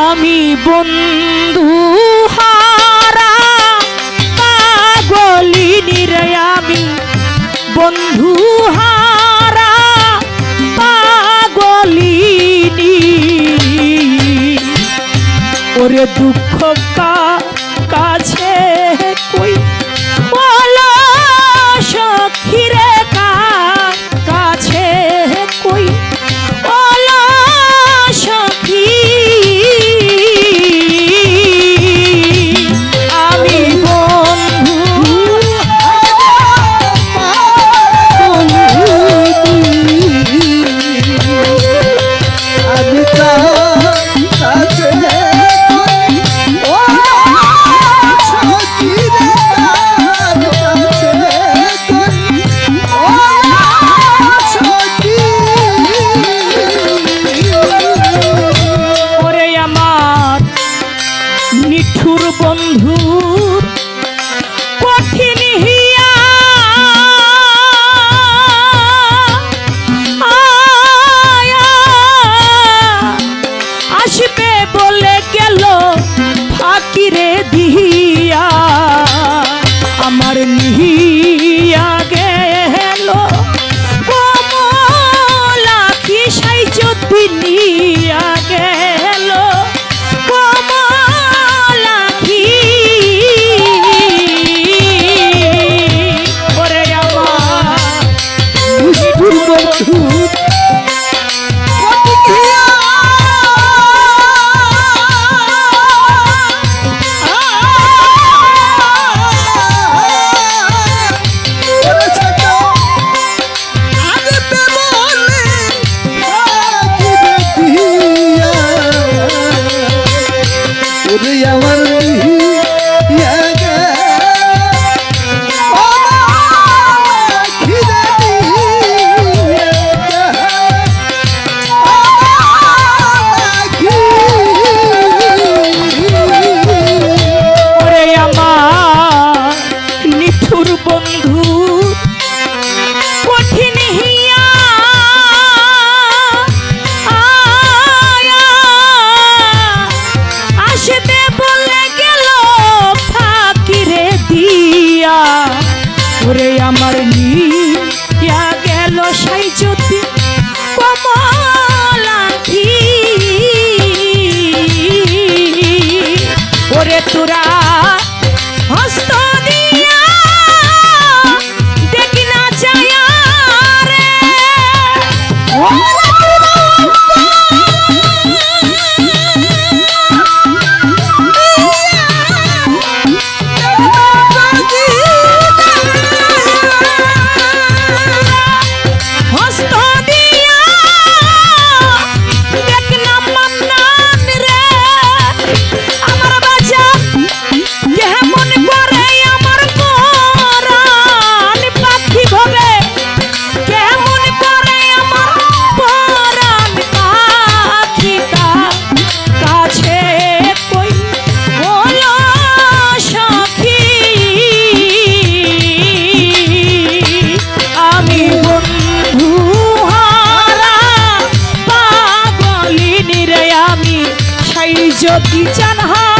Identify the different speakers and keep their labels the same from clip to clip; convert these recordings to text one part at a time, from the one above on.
Speaker 1: আমি বন্ধু হারা পাগলিনী আমি বন্ধু হারা পাগলিনী ওরে দুঃখ
Speaker 2: রে
Speaker 1: দি যদি চান হয়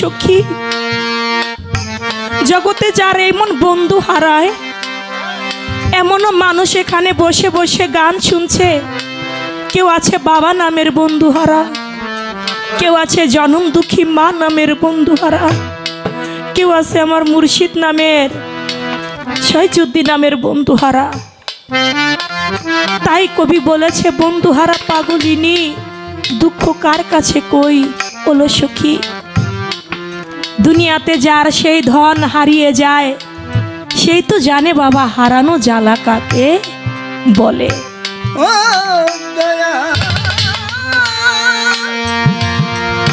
Speaker 1: সখী। জগতে যার এমন বন্ধু হারায়, এমনও মানুষ এখানে বসে বসে গান শুনছে। কেউ আছে বাবা নামের বন্ধু হারা, কেউ আছে জনম দুঃখী মা নামের বন্ধু হারা। কেউ আছে আমার মুর্শিদ নামের ছয়চুদ্দি নামের বন্ধু হারা। তাই কবি বলেছে, বন্ধু হারা পাগলিনী, দুঃখ কার কাছে কই? ওলো সখী। দুনিয়াতে যার সেই ধন হারিয়ে যায় সেই তো জানে বাবা হারানো জ্বালা কাকে বলে।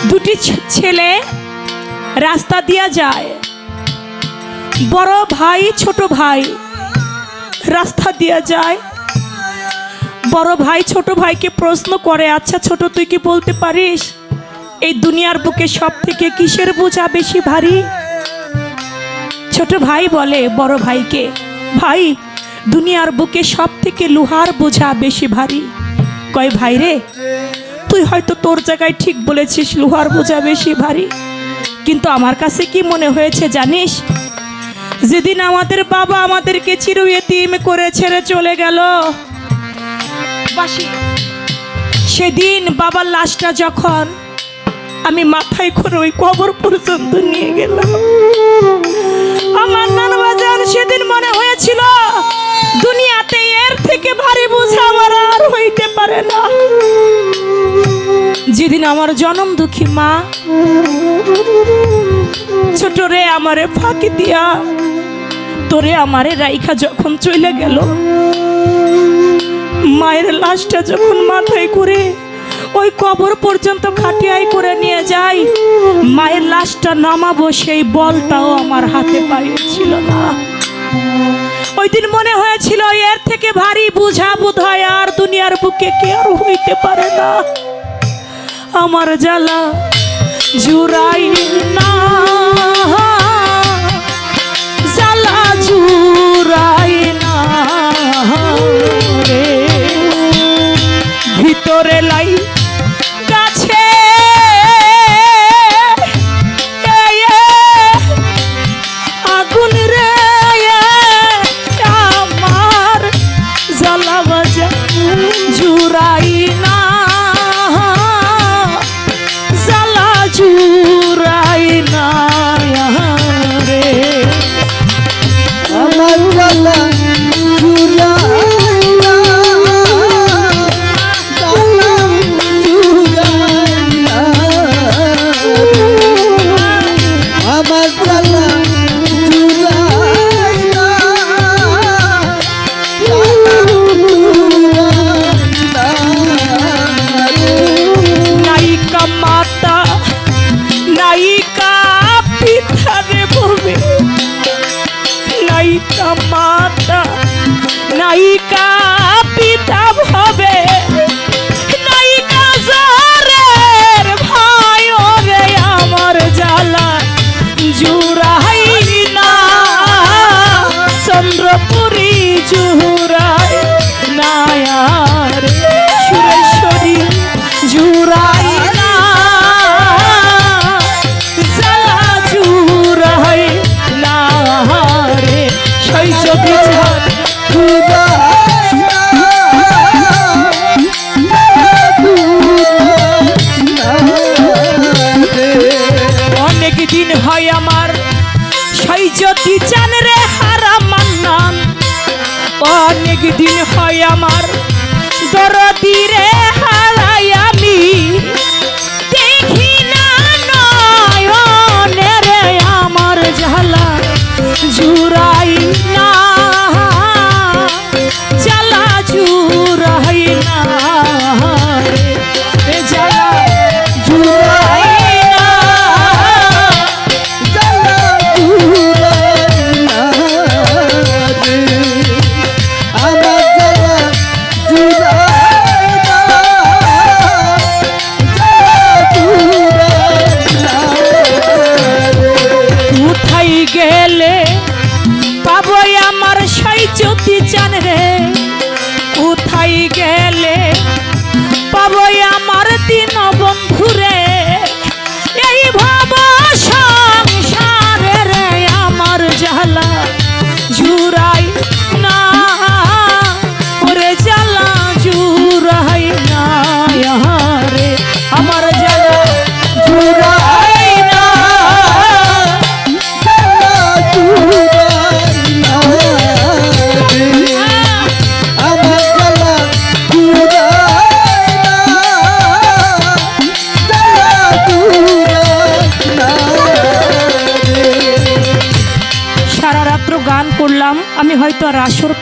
Speaker 1: দুটি ছেলে রাস্তা দিয়া যায় বড় ভাই ছোট ভাই রাস্তা দিয়া যায়। বড় ভাই ছোট ভাইকে প্রশ্ন করে আচ্ছা ছোট তুই কি বলতে পারিস? এই দুনিয়ার বুকে সব থেকে কিসের বোঝা বেশি ভারী? ছোট ভাই বলে বড় ভাইকে ভাই দুনিয়ার বুকে সব থেকে লোহার বোঝা বেশি ভারী। কয় ভাই রে তুই হয়তো তোর জায়গায় ঠিক বলেছিস লোহার বোঝা বেশি ভারী। কিন্তু আমার কাছে কি মনে হয়েছে জানিস? যেদিন আমাদের বাবা আমাদেরকে চির এতিম করে ছেড়ে চলে গেল সেদিন বাবার লাশটা যখন আমি মাথায় করে ওই কবর পর্যন্ত নিয়ে গেলাম। আমার নানা বাজার সেদিন মনে হয়েছিল, দুনিয়াতে এর থেকে ভারী বোঝা আমার আর হইতে পারে না। যেদিন আমার জনম দুঃখী মা, ছোট রে আমারে ফাঁকি দিয়া, তোরে আমারে রাইখা যখন চলে গেল, মায়ের লাশটা যখন মাথায় করে ওই কবর পর্যন্ত খাটিয়াই করে নিয়ে যাই। মায়ের লাশটা নামাবো, সেই বলটাও আমার হাতে পায়ে ছিল না। ওই দিন মনে হয়েছিল, এর থেকে ভারী বুঝা বোধ হয় আর দুনিয়ার বুকে কে আর হইতে পারে না। আমার জ্বালা জুড়াই না। দিন হয় আমার। সেই যদি চান রে হারা মান্নান, অনেক দিন হয় আমার। দরদি রে হারাই আমি। দেখি না নয়নে রে আমার ঝালা জুড়াই না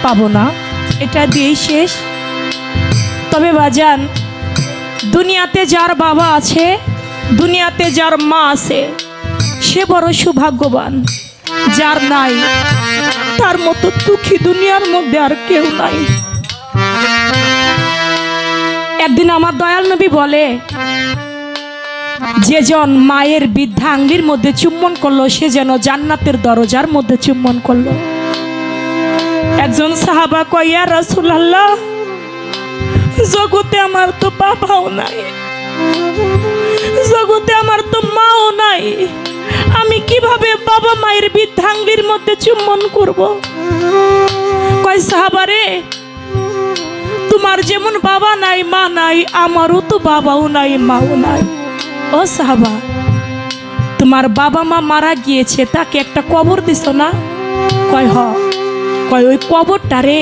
Speaker 1: পাবো না। এটা দিয়েই শেষ। তবে বাজান, দুনিয়াতে যার বাবা আছে, দুনিয়াতে যার মা আছে, সে বড় সৌভাগ্যবান। যার নাই, তার মতো দুঃখী দুনিয়ার মধ্যে আর কেউ নাই। একদিন আমার দয়াল নবী বলে, যে জন মায়ের বৃদ্ধা আঙ্গির মধ্যে চুম্বন করল, সে যেন জান্নাতের দরজার মধ্যে চুম্বন করল। একজন সাহাবা কইয়া রসুল্লাহ জগতে আমার তো বাবাও নাই। জগতে আমার তো মাও নাই। আমি কীভাবে বাবা মায়ের বৃদ্ধাঙ্গির মধ্যে চুম্বন করব? কয় সাহাবারে তোমার যেমন বাবা নাই, মা নাই, আমারও তো বাবাও নাই, মাও নাই। ও সাহাবা, তোমার বাবা মা মারা গিয়েছে, তাকে একটা কবর দিছ না? কয়, হ। কয়, ওই কবরটা রে।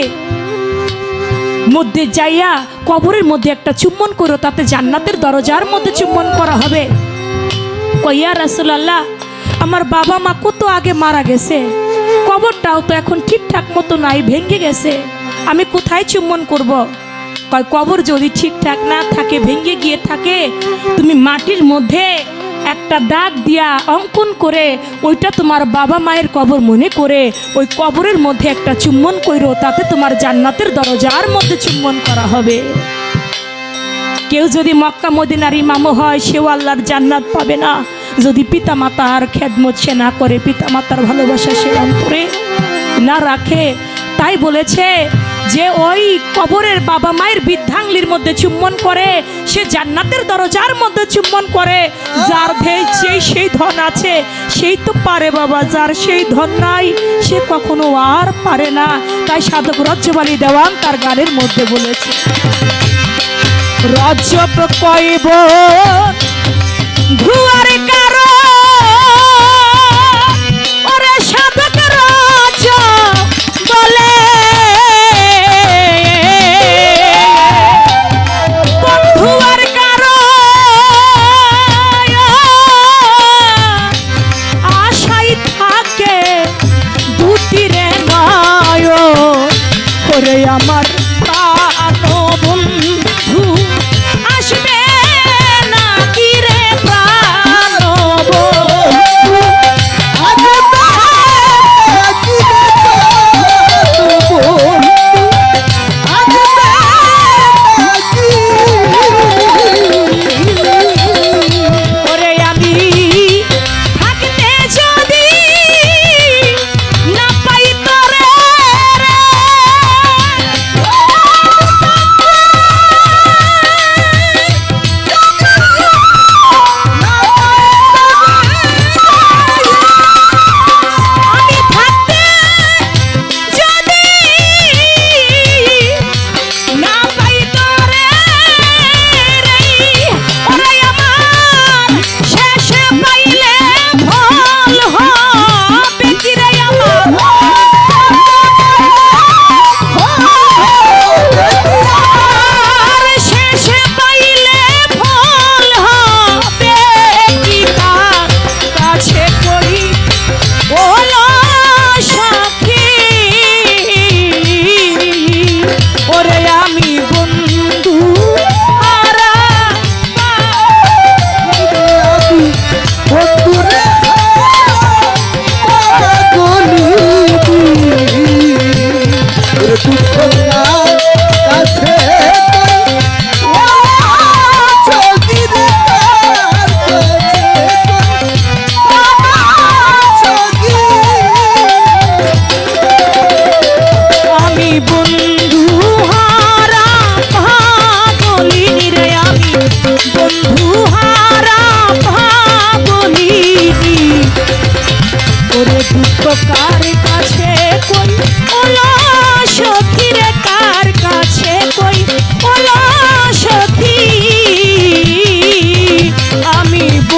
Speaker 1: মধ্যে যাইয়া কবরের মধ্যে একটা চুম্বন করো, তাতে জান্নাতের দরজার মধ্যে চুম্বন করা হবে। কইয়া রাসুলাল্লাহ, আমার বাবা মা কত আগে মারা গেছে। কবরটাও তো এখন ঠিকঠাক মতো নাই, ভেঙে গেছে। আমি কোথায় চুম্বন করব? কয়, কবর যদি ঠিকঠাক না থাকে, ভেঙে গিয়ে থাকে, তুমি মাটির মধ্যে একটা দাগ দিয়া অঙ্কন করে, ওইটা তোমার বাবা মায়ের কবর মনে করে, ওই কবরের মধ্যে একটা চুম্বন কইরো, তাতে তোমার জান্নাতের দরজার মধ্যে চুম্বন করা হবে। কেউ যদি মক্কা মদিনার ইমামও হয়, সেও আল্লাহর জান্নাত পাবে না। যদি পিতা মাতার খেদমত সে না করে পিতা মাতার ভালোবাসা সে অন্তরে না রাখে, তাই বলেছে যে ওই কবরের বাবা মায়ের বৃদ্ধাঙ্গলির মধ্যে চুম্বন করে, সে জান্নাতের দরজার মধ্যে চুম্বন করে। যার যেই সেই ধন আছে, সেই তো পারে বাবা, যার সেই ধন নাই, সে কখনো আর পারে না। তাই সাধক রজ্জবালী দেওয়ান তার গানের মধ্যে বলেছে। রজব কইব